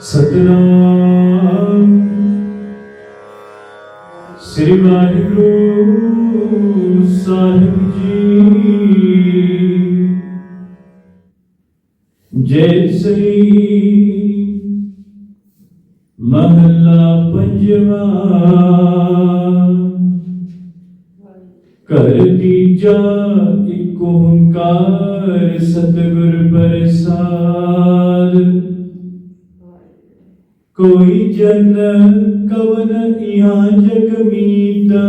ਸਤਨਾਮ। ਸ੍ਰੀ ਵਾਹਿਗੁਰੂ ਸਾਹਿਬ ਜੀ। ਜੈ ਸ੍ਰੀ ਮਹਲਾ ਪੰਜਵਾ। ਘਰ ਤੀਜਾ, ਇਕ ਓੰਕਾਰ ਸਤਿਗੁਰ ਪ੍ਰਸਾਦ। ਕੋਈ ਜਨ ਕਵਨ ਇਹਾਂ ਜਗ ਮੀਤਾ।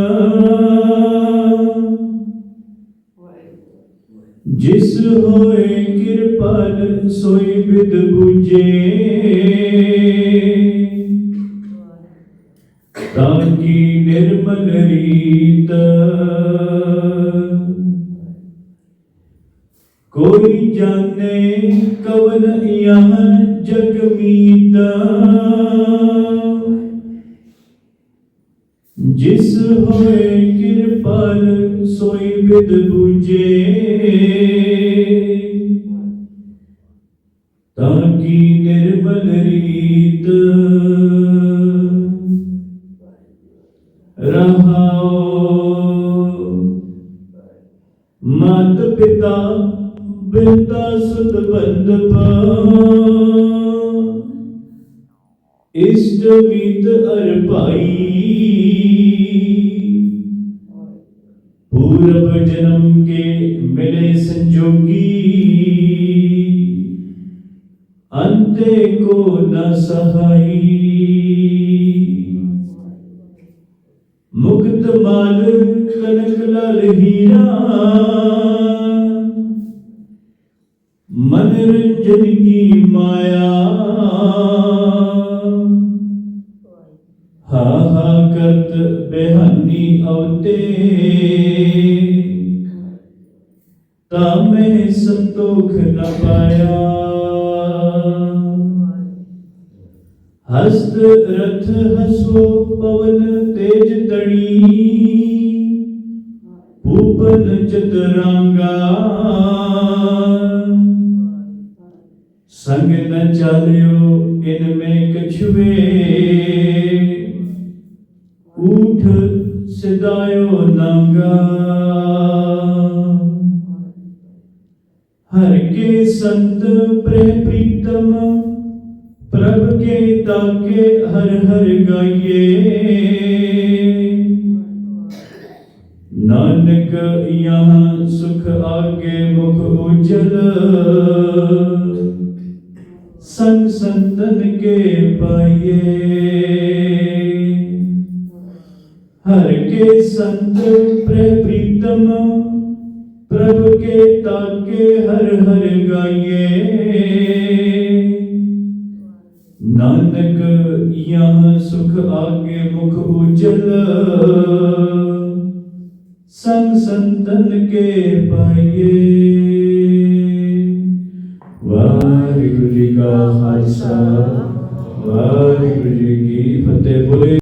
ਜਿਸ ਹੋਏ ਕਿਰਪਾਲ ਸੋਈ ਬਿਦ 부ਜੇ ਤਾਂ ਕੀ ਨਿਰਮਲ ਰੀਤ। ਕੋਈ ਜਾਣੇ ਕਵਨ ਇਹਾਂ ਜਗ ਮੀਤਾ। ਜਿਸ ਹੋਏ ਕਿਰਪਾਲ ਸੋਈ ਬਿਦ 부ਜੇ ਤਾਂ ਕੀ ਨਿਰਮਲ ਰੀਤ ਰਹਾਓ ਮਾਤ ਪਿਤਾ ਬਿੰਦਾ ਸੁਤ ਬੰਦਪ ਇਸ਼ਟ ਮਿਤ ਅਰ ਪੂਰਬ ਜਨਮ ਕੇ ਮਿਲੇ ਸੰਜੋਗੀ। ਅੰਤੇ ਕੋ ਨ ਸਹਾਈ। ਮੁਕਤ ਮਾਲ ਕਨਕ ਲਾਲ ਹੀਰਾ। ਮਨ ਰੰਜਨ ਕੀ ਮਾਇਆ ਬਿਹਾਨੀ ਅਵਤੇ। ਤਾ ਮੈਂ ਸੰਤੋਖ ਨ ਪਾਇਆ। ਹਸਤ ਰਥ ਹਸੋ ਪਵਨ ਤੇਜ ਤਣੀ। ਭੂਪਨ ਚਤਰਾਂਗਾ। ਸੰਗ ਨ ਚਾਲਿਓ, ਇਨ दायो हर के संत प्रेम प्रीतम, प्रभ के ताके हर हर गाइए। नानक यहाँ सुख आगे मुख उजल संग संतन के पाइए। ਹਰ ਕੇ ਸੰਤ ਪ੍ਰੇ ਪ੍ਰੀਤਮ ਪ੍ਰਭ ਕੇ ਤਾਕੇ ਹਰ ਹਰ ਗਾਈਏ ਨਾਨਕ ਯਹਾਂ ਸੁਖ ਆਗੇ ਮੁਖ ਉਜਲ ਸੰਗ ਸੰਤਨ ਕੇ ਪਾਈਏ ਵਾਹਿਗੁਰੂ ਜੀ ਕਾ ਖਾਲਸਾ ਵਾਹਿਗੁਰੂ ਜੀ ਕੀ ਫਤਿਹ ਬੋਲੇ